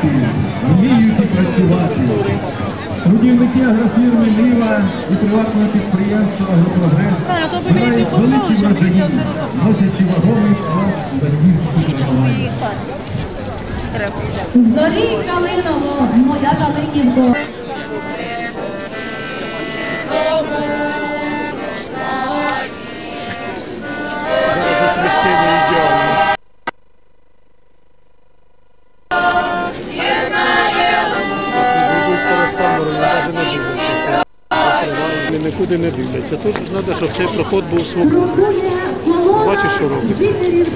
праці, вміють працювати. Будівники агрофірми Ліва і приватного підприємства «Агропрогрес» збирають великі вражені, носячи вагомий склад в батьківську тренування. Зорі калиново, моя калинівко. Нікуди не дивляться. Тут треба, щоб цей проход був свободний. Бачиш, що робиться?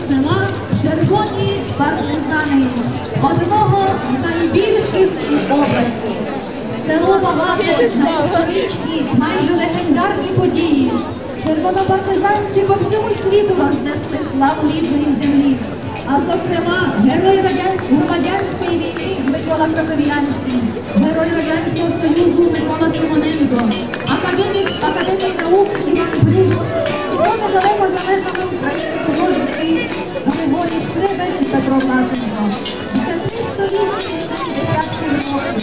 села червоні партизани. Одного з найбільших області. Село багато на історичні, майже легендарні події. Червонопартизанці по всьому світу рознесли славу рідної землі. А зокрема, герой радянської громадянської війни Микола Кроков'янський, герой Радянського Союзу Микола Симоненко, академік, академік наук Іван Брюс, і недалеко залежного українського житті Григорій Шкребець і Петро Власенко. За три століття і десятки років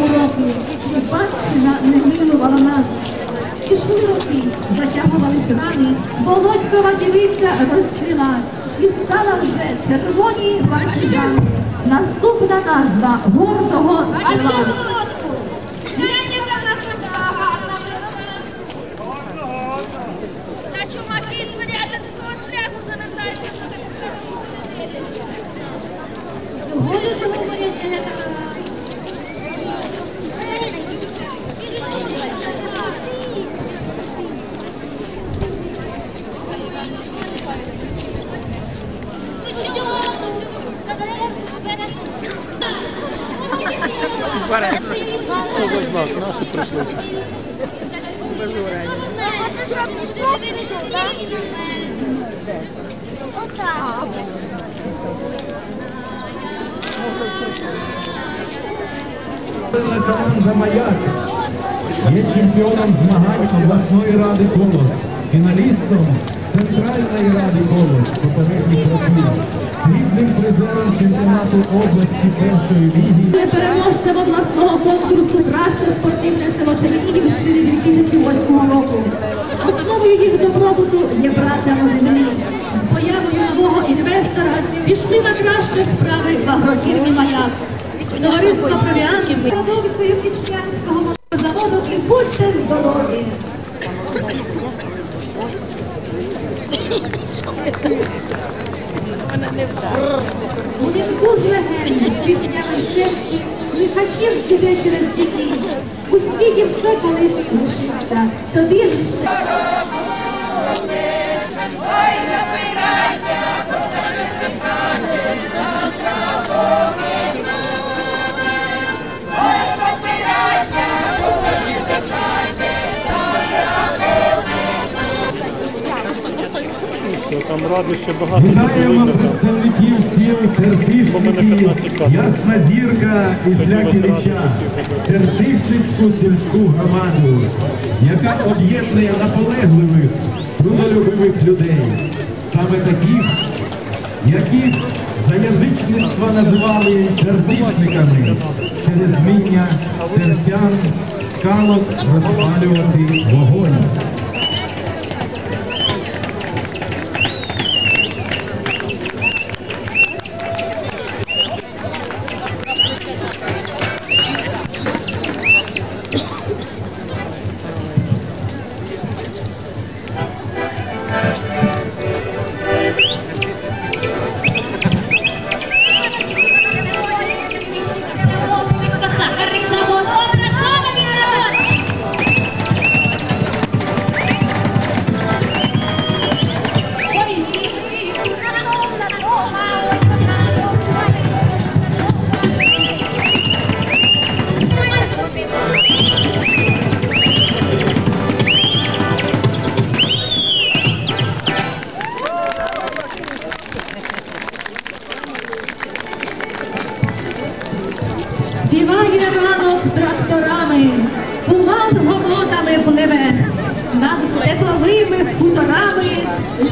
моє село Рани, Володькова дівиця розцвіла, і стала вже червоні партизани. Наступна назва гордого села. Та чумаки з Пирятинського шляху завертаються до Ось «Маяк» є чемпіоном змагань обласної ради «Колос», фіналістом Центральної ради «Колос» попередніх років, срібним призером чемпіонату області першої ліги Переможцем обласного конкурсу «Краще спортивне село Чернігівщини 2008 року. Основою їх добробуту є праця на землі. З появою нового інвестора пішли на кращі справи в агрофірмі «Маяк». Товариство «Провіанів» продукцію Піщанського заводу і будьте здорові! У вінку з легенд, піснями серці, хотів тебе через дітей. У світі все колись лишиться, тоді ж ще. Там ради багато Вітаємо представників сіл Бо мене 15 Терсівщики. Ясна Зірка і Шляківича, Терсівщицьку сільську громаду, яка об'єднує наполегливих, трудолюбивих людей, саме таких, яких за язичництва називали сердечниками через вміння терпян скалок розпалювати вогонь.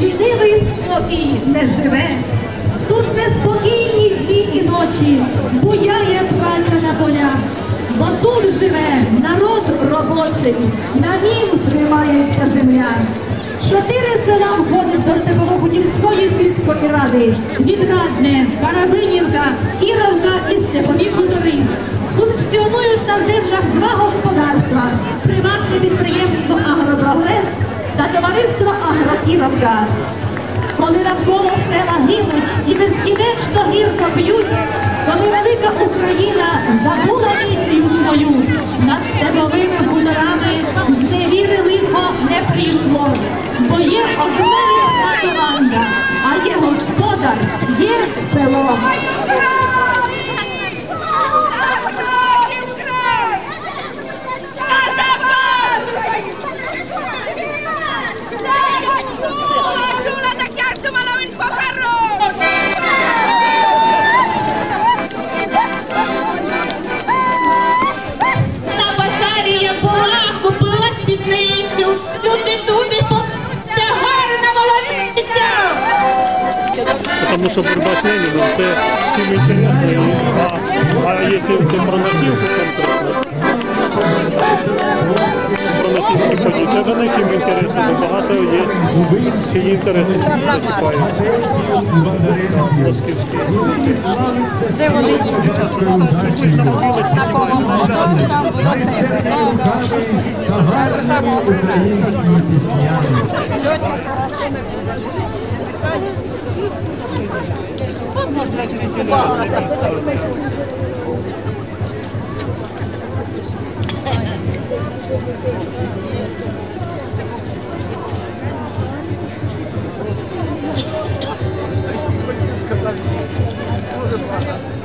Лінивий спокій не живе. Тут неспокійні дні і ночі, буяє праця на полях. Бо тут живе народ робочий, на нім тримається земля. Чотири села входять до Степово-Будівської сільської ради. Відрадне, Карабинівка, Кіровка і Степові хутори. Функціонують на землях два господарства. «Агропрогрес» та товариство «Агрокіровка». Вони навколо села гинуть і безкінечно гірко п'ють, коли велика Україна забула купила спідницю, туди-туди попався гарна молодиця. Потому что борьба с Лениным, это всем интересно. И, а, а если ты про носилку конкретно, носилку тоді тебе не інтересно, бо багато є чиї інтереси. Москівські. Де вони на кого там було тебе. Ну, да. Це самого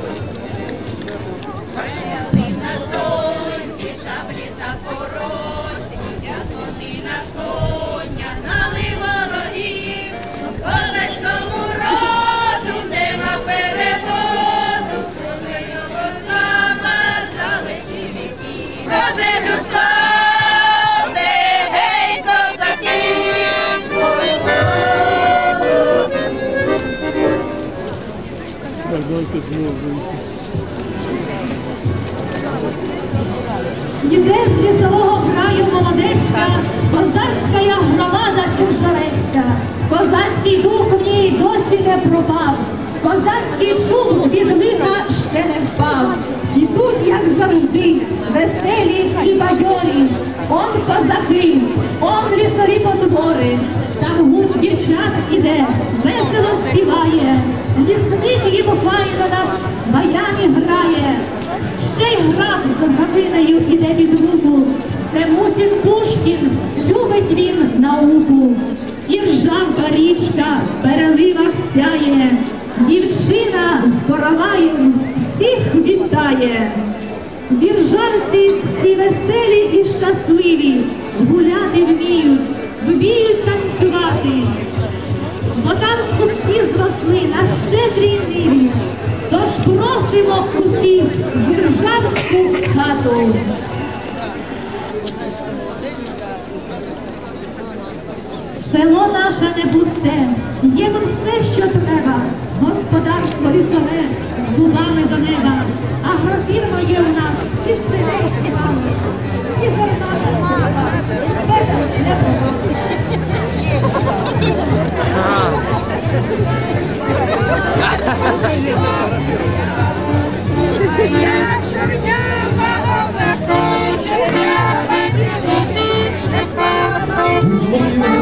Іде з лісового краю молодецька, козацька громада Куржавецька. Козацький дух в ній досі не пропав. Козацький чуб від лиха ще не впав. Ідуть, як завжди, веселі і бадьорі. Он козаки, он лісові подбори. Там гук дівчат іде, весело співає. Лісник їм файно на баяні грає. Ще й з гравиною іде під руку. Це Мусін Пушкін, любить він науку. І ржавка річка в переливах сяє. Дівчина з короваєм всіх вітає. Віржанці всі веселі і щасливі, гуляти вміють, вміють танцювати. Бо там усі зросли на щедрій ниві, тож просимо усіх хату. Село наше не пусте, є тут все, що треба. Господарство лісове з губами до неба. Агрофірма є у нас і сидить з вами. І зерна Thank you.